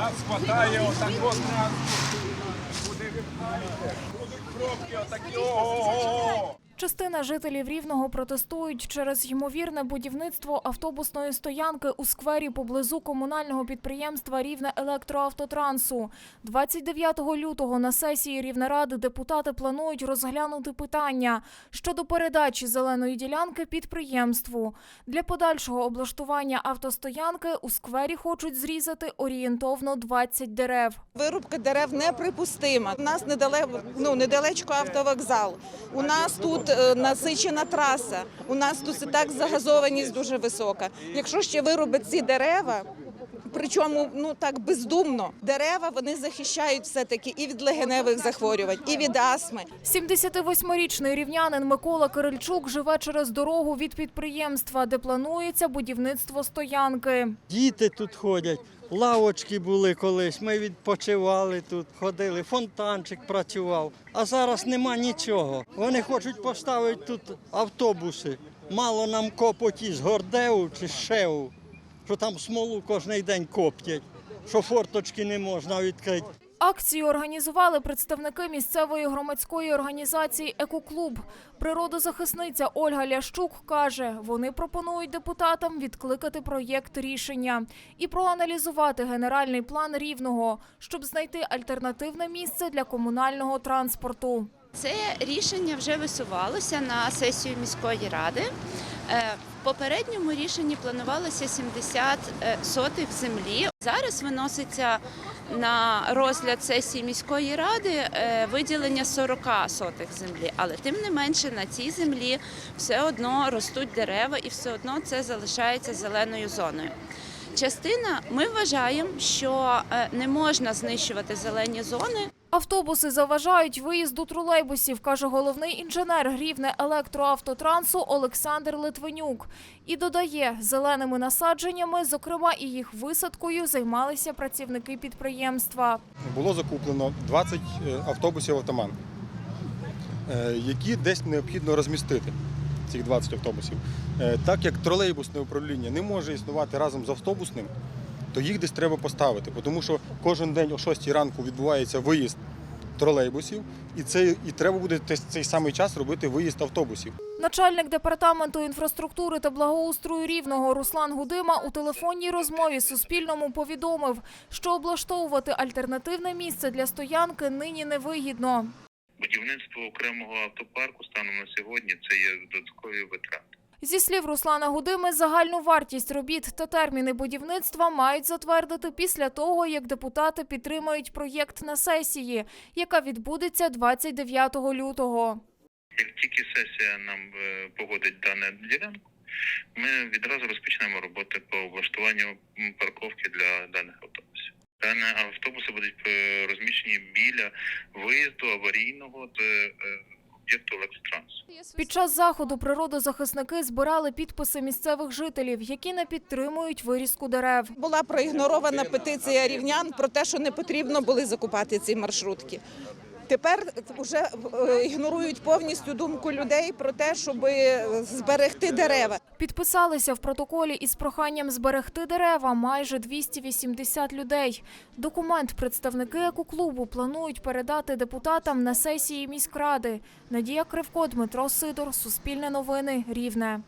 Нас хватає транспорту. Куди ви знаєте? Будуть пробки отакі. Частина жителів Рівного протестують через ймовірне будівництво автобусної стоянки у сквері поблизу комунального підприємства Рівне електроавтотрансу. 29 лютого на сесії Рівнеради депутати планують розглянути питання щодо передачі зеленої ділянки підприємству. Для подальшого облаштування автостоянки у сквері хочуть зрізати орієнтовно 20 дерев. Вирубка дерев неприпустима. У нас недалеко, ну, недалечко автовокзал. У нас тут насичена траса. У нас тут і так загазованість дуже висока. Якщо ще вирубить ці дерева, причому ну так бездумно, дерева вони захищають все таки і від легеневих захворювань, і від астми. 78-річний рівнянин Микола Кирильчук живе через дорогу від підприємства, де планується будівництво стоянки. Діти тут ходять, лавочки були колись. Ми відпочивали тут, ходили, фонтанчик працював. А зараз нема нічого. Вони хочуть поставити тут автобуси. Мало нам копоті з Гордеу чи з Шеу, що там смолу кожен день коптять, що форточки не можна відкрити. Акцію організували представники місцевої громадської організації Екоклуб. Природозахисниця Ольга Лящук каже, вони пропонують депутатам відкликати проєкт рішення і проаналізувати генеральний план рівного, щоб знайти альтернативне місце для комунального транспорту. Це рішення вже висувалося на сесію міської ради. В попередньому рішенні планувалося 70 е, сотих землі. Зараз виноситься на розгляд сесії міської ради е, виділення 40 сотих землі. Але тим не менше на цій землі все одно ростуть дерева і все одно це залишається зеленою зоною. Частина ми вважаємо, що е, не можна знищувати зелені зони. Автобуси заважають виїзду тролейбусів, каже головний інженер Рівне електроавтотрансу Олександр Литвинюк. І додає, зеленими насадженнями, зокрема і їх висадкою, займалися працівники підприємства. було закуплено 20 е, автобусів автоман, е, які десь необхідно розмістити. Цих 20 автобусів. Е, Так як тролейбусне управління не може існувати разом з автобусним, то їх десь треба поставити, тому що кожен день о 6 ранку відбувається виїзд тролейбусів, і це і треба буде те- цей самий час робити виїзд автобусів. Начальник департаменту інфраструктури та благоустрою рівного Руслан Гудима у телефонній розмові Суспільному повідомив, що облаштовувати альтернативне місце для стоянки нині невигідно. Будівництво окремого автопарку станом на сьогодні це є додаткові витрати. Зі слів Руслана Гудими, загальну вартість робіт та терміни будівництва мають затвердити після того, як депутати підтримають проєкт на сесії, яка відбудеться 29 лютого. Як тільки сесія нам е, погодить дану ділянку, ми відразу розпочнемо роботи по облаштуванню парковки для даних автобусів. Дані автобуси будуть е, розміщені біля виїзду аварійного з е, об'єкту електротрансу. Під час заходу природозахисники збирали підписи місцевих жителів, які не підтримують вирізку дерев. Була проігнорована петиція рівнян про те, що не потрібно були закупати ці маршрутки. Тепер вже е, ігнорують повністю думку людей про те, щоб зберегти дерева. Підписалися в протоколі із проханням зберегти дерева майже 280 людей. Документ представники екоклубу планують передати депутатам на сесії міськради. Надія Кривко, Дмитро Сидор, Суспільне новини, Рівне.